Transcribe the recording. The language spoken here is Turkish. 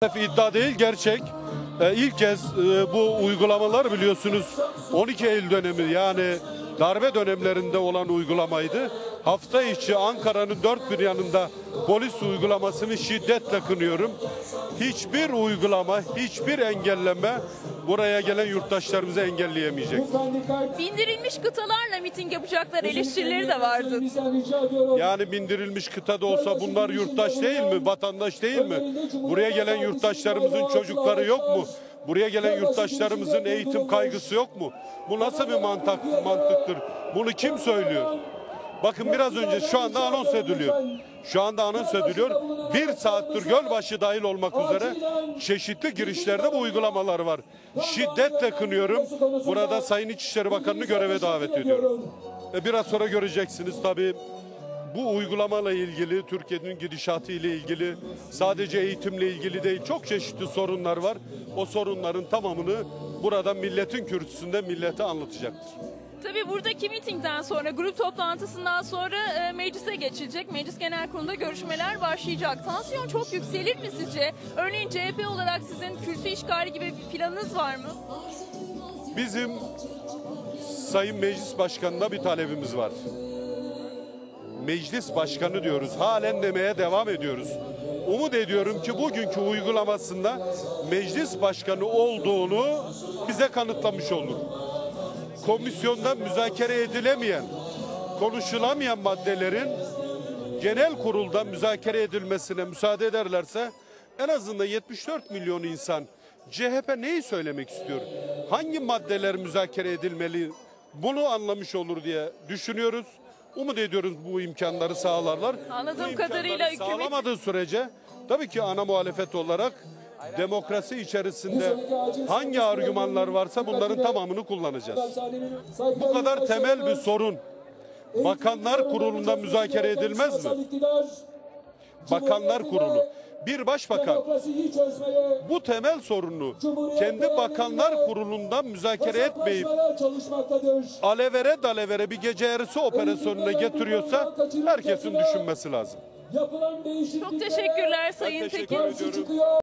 iddia değil gerçek. Ee, ilk kez e, bu uygulamalar biliyorsunuz 12 Eylül dönemi yani darbe dönemlerinde olan uygulamaydı. Hafta içi Ankara'nın dört bir yanında polis uygulamasını şiddetle kınıyorum. Hiçbir uygulama, hiçbir engelleme buraya gelen yurttaşlarımızı engelleyemeyecek. Bindirilmiş kıtalarla miting yapacaklar eleştirileri de vardı. Yani bindirilmiş kıtada olsa bunlar yurttaş değil mi? Vatandaş değil mi? Buraya gelen yurttaşlarımızın çocukları yok mu? Buraya gelen yurttaşlarımızın eğitim kaygısı yok mu? Bu nasıl bir mantık, mantıktır? Bunu kim söylüyor? Bakın biraz önce şu anda anons ediliyor. Şu anda anons ediliyor. Bir saattir Gölbaşı dahil olmak üzere çeşitli girişlerde bu uygulamalar var. Şiddetle kınıyorum. Burada Sayın İçişleri Bakanı'nı göreve davet ediyorum. E biraz sonra göreceksiniz tabii bu uygulamayla ilgili Türkiye'nin gidişatı ile ilgili sadece eğitimle ilgili değil çok çeşitli sorunlar var. O sorunların tamamını burada milletin kürsüsünde millete anlatacaktır. Tabii buradaki mitingden sonra, grup toplantısından sonra e, meclise geçilecek. Meclis Genel Kurulu'nda görüşmeler başlayacak. Tansiyon çok yükselir mi sizce? Örneğin CHP olarak sizin kürsü işgali gibi bir planınız var mı? Bizim Sayın Meclis Başkanı'na bir talebimiz var. Meclis Başkanı diyoruz. Halen demeye devam ediyoruz. Umut ediyorum ki bugünkü uygulamasında Meclis Başkanı olduğunu bize kanıtlamış olur. Komisyonda müzakere edilemeyen, konuşulamayan maddelerin genel kurulda müzakere edilmesine müsaade ederlerse en azından 74 milyon insan CHP neyi söylemek istiyor? Hangi maddeler müzakere edilmeli? Bunu anlamış olur diye düşünüyoruz. Umut ediyoruz bu imkanları sağlarlar. Anladığım Bu imkanları kadarıyla hükümet- sağlamadığı sürece tabii ki ana muhalefet olarak demokrasi içerisinde hangi argümanlar varsa bunların tamamını kullanacağız. Bu kadar temel bir sorun Bakanlar Kurulu'nda müzakere edilmez mi? Bakanlar Kurulu. Bir başbakan bu temel sorunu kendi bakanlar kurulundan müzakere etmeyip alevere dalevere bir gece yarısı operasyonuna getiriyorsa herkesin düşünmesi lazım. Çok teşekkürler Sayın Tekin.